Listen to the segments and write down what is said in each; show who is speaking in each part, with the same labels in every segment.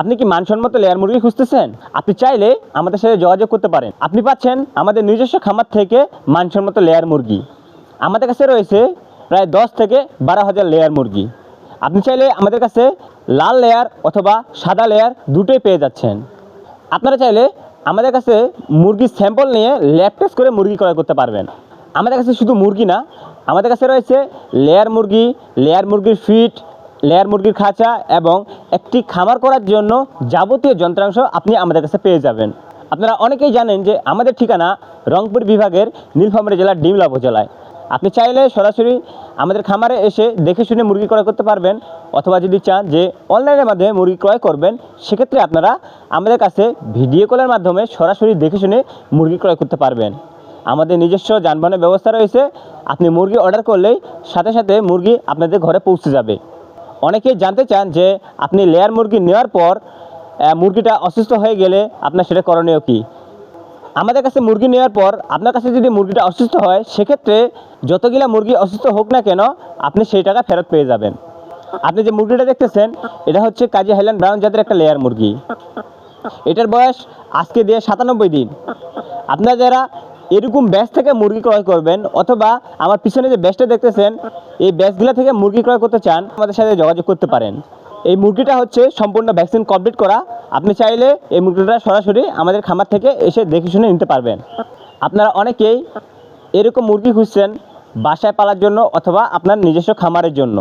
Speaker 1: আপনি কি মানসম্মত লেয়ার মুরগি খুঁজতেছেন? আপনি চাইলে আমাদের সাথে যোগাযোগ করতে পারেন। আপনি পাচ্ছেন আমাদের নিজস্ব খামার থেকে মানসম্মত লেয়ার মুরগি। আমাদের কাছে রয়েছে প্রায় দশ থেকে বারো হাজার লেয়ার মুরগি। আপনি চাইলে আমাদের কাছে লাল লেয়ার অথবা সাদা লেয়ার দুটোই পেয়ে যাচ্ছেন। আপনারা চাইলে আমাদের কাছে মুরগির স্যাম্পল নিয়ে ল্যাব টেস্ট করে মুরগি ক্রয় করতে পারবেন। আমাদের কাছে শুধু মুরগি না, আমাদের কাছে রয়েছে লেয়ার মুরগি লেয়ার মুরগির ফিট লেয়ার মুরগির খাঁচা এবং একটি খামার করার জন্য যাবতীয় যন্ত্রাংশ আপনি আমাদের কাছে পেয়ে যাবেন। আপনারা অনেকেই জানেন যে আমাদের ঠিকানা রংপুর বিভাগের নীলফামারী জেলার ডিমলা উপজেলায়। আপনি চাইলে সরাসরি আমাদের খামারে এসে দেখে শুনে মুরগি ক্রয় করতে পারবেন অথবা যদি চান যে অনলাইনের মাধ্যমে মুরগি ক্রয় করবেন, সেক্ষেত্রে আপনারা আমাদের কাছে ভিডিও কলের মাধ্যমে সরাসরি দেখে শুনে মুরগি ক্রয় করতে পারবেন। আমাদের নিজস্ব যানবাহনের ব্যবস্থা রয়েছে। আপনি মুরগি অর্ডার করলেই সাথে সাথে মুরগি আপনাদের ঘরে পৌঁছে যাবে। অনেকেই জানতে চান যে আপনি লেয়ার মুরগি নেওয়ার পর মুরগিটা অসুস্থ হয়ে গেলে আপনার সেটা করণীয় কী? আমাদের কাছে মুরগি নেওয়ার পর আপনার কাছে যদি মুরগিটা অসুস্থ হয়, সেক্ষেত্রে যতগুলা মুরগি অসুস্থ হোক না কেন, আপনি সেই টাকা ফেরত পেয়ে যাবেন। আপনি যে মুরগিটা দেখতেছেন, এটা হচ্ছে কাজী হাইল্যান্ড ব্রাউন জাতের একটা লেয়ার মুরগি। এটার বয়স আজকে দিয়ে সাতানব্বই দিন। আপনারা যারা এরকম ব্যাচ থেকে মুরগি ক্রয় করবেন অথবা আমার পিছনে যে ব্যাচটা দেখতেছেন, এই ব্যাচগুলো থেকে মুরগি ক্রয় করতে চান, আমাদের সাথে যোগাযোগ করতে পারেন। এই মুরগিটা হচ্ছে সম্পূর্ণ ভ্যাকসিন কমপ্লিট করা। আপনি চাইলে এই মুরগিটা সরাসরি আমাদের খামার থেকে এসে দেখে শুনে নিতে পারবেন। আপনারা অনেকেই এরকম মুরগি খুঁজছেন বাসায় পালার জন্য অথবা আপনার নিজস্ব খামারের জন্য।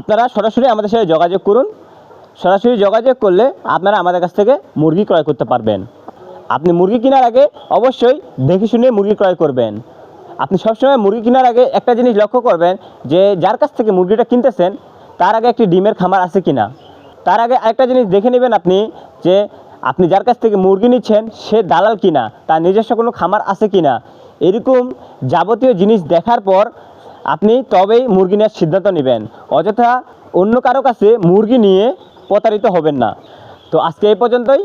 Speaker 1: আপনারা সরাসরি আমাদের সাথে যোগাযোগ করুন। সরাসরি যোগাযোগ করলে আপনারা আমাদের কাছ থেকে মুরগি ক্রয় করতে পারবেন। আপনি মুরগি কেনার আগে অবশ্যই দেখে শুনে মুরগি ক্রয় করবেন। আপনি সবসময় মুরগি কেনার আগে একটা জিনিস লক্ষ্য করবেন যে, যার কাছ থেকে মুরগিটা কিনতেছেন, তার আগে একটি ডিমের খামার আছে কি না তার আগে আরেকটা জিনিস দেখে নেবেন আপনি যে, আপনি যার কাছ থেকে মুরগি নিচ্ছেন, সে দালাল কিনা, তার নিজস্ব কোনো খামার আছে কিনা। এরকম যাবতীয় জিনিস দেখার পর আপনি তবেই মুরগি নেওয়ার সিদ্ধান্ত নেবেন। অযথা অন্য কারও কাছে মুরগি নিয়ে প্রতারিত হবেন না। তো আজকে এই পর্যন্তই।